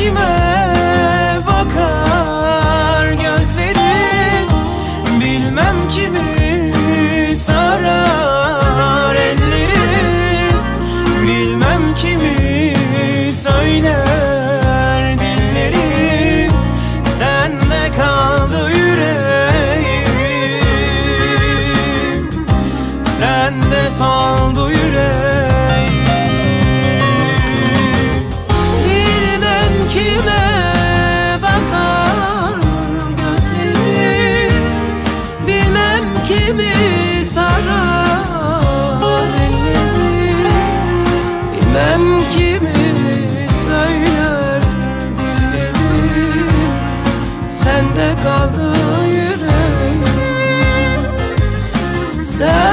kime bakar gözlerin? Bilmem kimi sarar ellerin. Bilmem kimi söyler dillerin. Sende kaldı yüreğim. Sende saldı yüreğim. kimi söyler bilmedim Sende kaldı yüreğim. Sen